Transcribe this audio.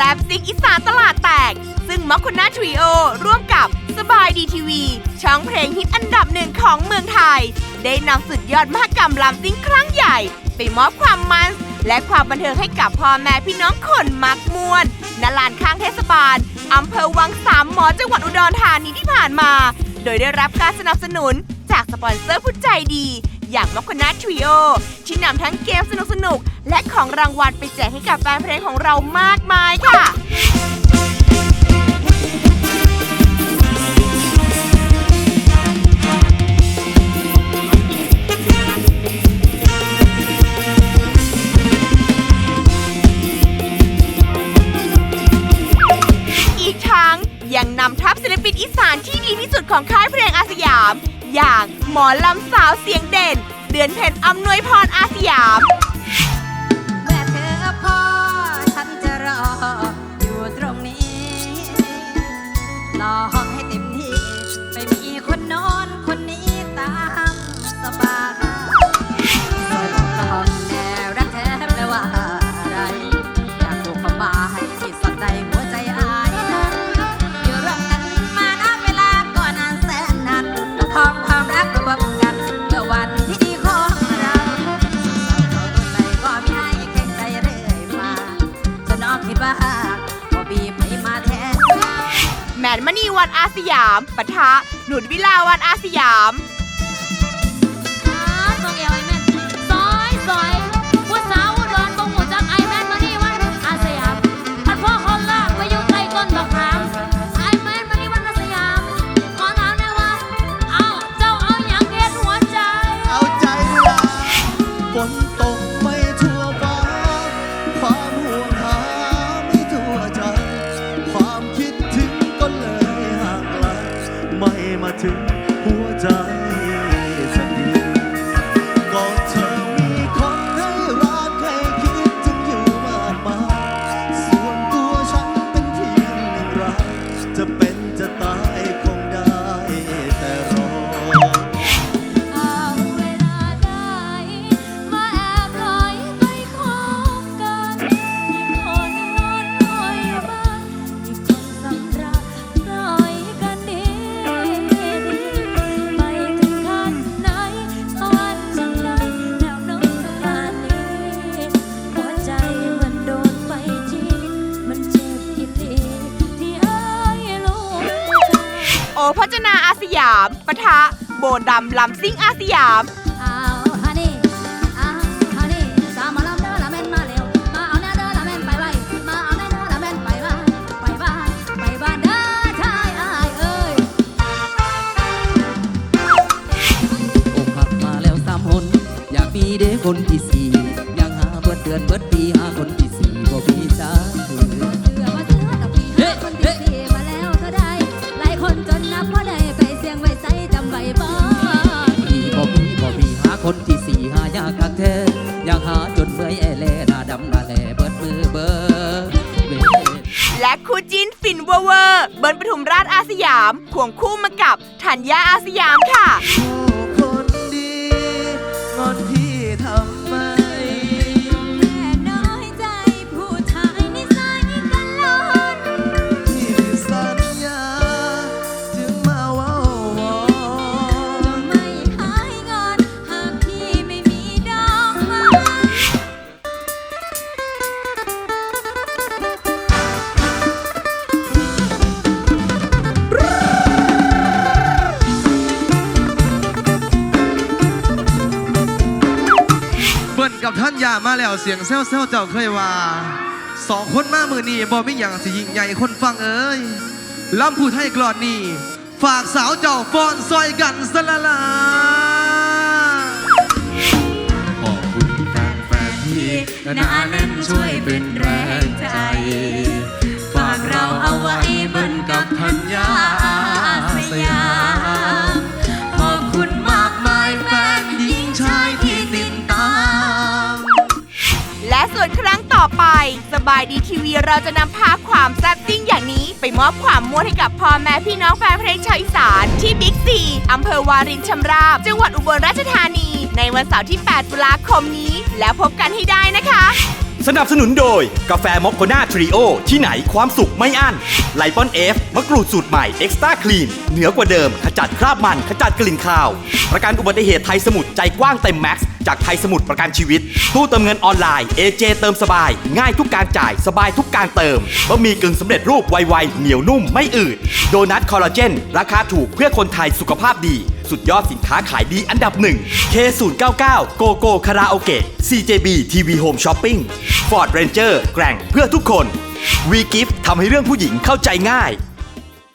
ซบซิงอีสานตลาดแตก ซึ่งมอคคุนาทริโอร่วมกับสบายดีทีวี ช่องเพลงฮิตอันดับหนึ่งของเมืองไทย ได้นำสุดยอดมหกรรมลำซิงครั้งใหญ่ ไปมอบความมันและความบันเทิงให้กับพ่อแม่พี่น้องคนมักมวนณลานข้างเทศบาลอำเภอวังสามหมอจังหวัดอุดรธานีที่ผ่านมา โดยได้รับการสนับสนุนจากสปอนเซอร์ผู้ใจดี อย่างมอคนาทริโอที่นำทั้งเกมสนุกๆ และของรางวัลไปแจกให้กับแฟนเพลงของเรามากมายค่ะอีกทางยังนำทัพศิลปินอีสานที่ดีที่สุดของค่ายเพลงอาสยาม อย่างหมอลำสาวเสียงเด่น เดือนเพ็ญอำนวยพรอาสยาม ว่าบ่บีบให้มาแทน แมนมณีวันอาสยามปะทะหนุนวิลาวันอาสยาม อพจนาอาสยามปะทะโบดำลำซิ่งอาสยามเอาฮันนี่เอาฮันนี่สามมาลำเด้อละแม่นมาเร็วมาเอาแน่เด้อละแม่นไปไวมาเอาแน่เด้อละแม่นไปบ้านไปบ้านไปบ้านเด้อชายอายเอ้ยอกหักมาแล้วสามหนอยากมีเด็คนที่สี่ยังหาเบิดเดือนเบิดปีหาคนที่ มื่อยเอเลนาดำนาเลเบิดมือเบิดเวและคู่จิ้นฟินเวอร์เวอร์เบิร์นปทุมราชอาสยามควงคู่มากับธัญญาอาสยามค่ะ กับท่านยามาแล้วเสียงแซวแซวเจ้าเคยว่าสองคนมามือนี้บ่มีอย่างสิยิ่งใหญ่คนฟังเอ้ยลำพูดให้กรอดนี่ฝากสาวเจ้าฟอนซอยกันสละลาขอบคุณแฟนๆที่นาแน่นช่วยเป็นแรงใจ ต่อไป สบายดีทีวีเราจะนำพาความแซ่บซิ่งอย่างนี้ ไปมอบความม่วนให้กับพ่อแม่พี่น้องแฟนเพลงชาวอีสาน ที่บิ๊กซีอำเภอวารินชำราบ จังหวัดอุบลราชธานี ในวันเสาร์ที่ 8 ตุลาคมนี้ แล้วพบกันให้ได้นะคะ สนับสนุนโดย กาแฟมอคโคนาทริโอ ที่ไหนความสุขไม่อั้นไลปอนเอฟมะกรูดสูตรใหม่เอ็กซ์ตร้าคลีนเหนือกว่าเดิม ขจัดคราบมัน ขจัดกลิ่นคาว ประกันอุบัติเหตุไทยสมุทรใจกว้างเต็มแม็กซ์จากไทยสมุทรประกันชีวิต ตู้เติมเงินออนไลน์ AJ เติมสบาย ง่ายทุกการจ่ายสบายทุกการเติมบะหมี่กึ่งสำเร็จรูปไวๆเหนียวนุ่มไม่อืดโดนัทคอลลาเจนราคาถูกเพื่อคนไทยสุขภาพดี สุดยอดสินค้าขายดีอันดับหนึ่ง K099 โกโก้คาราโอเกะ CJB TV Home Shopping Ford Ranger แกร่งเพื่อทุกคน V Gift ทำให้เรื่องผู้หญิงเข้าใจง่าย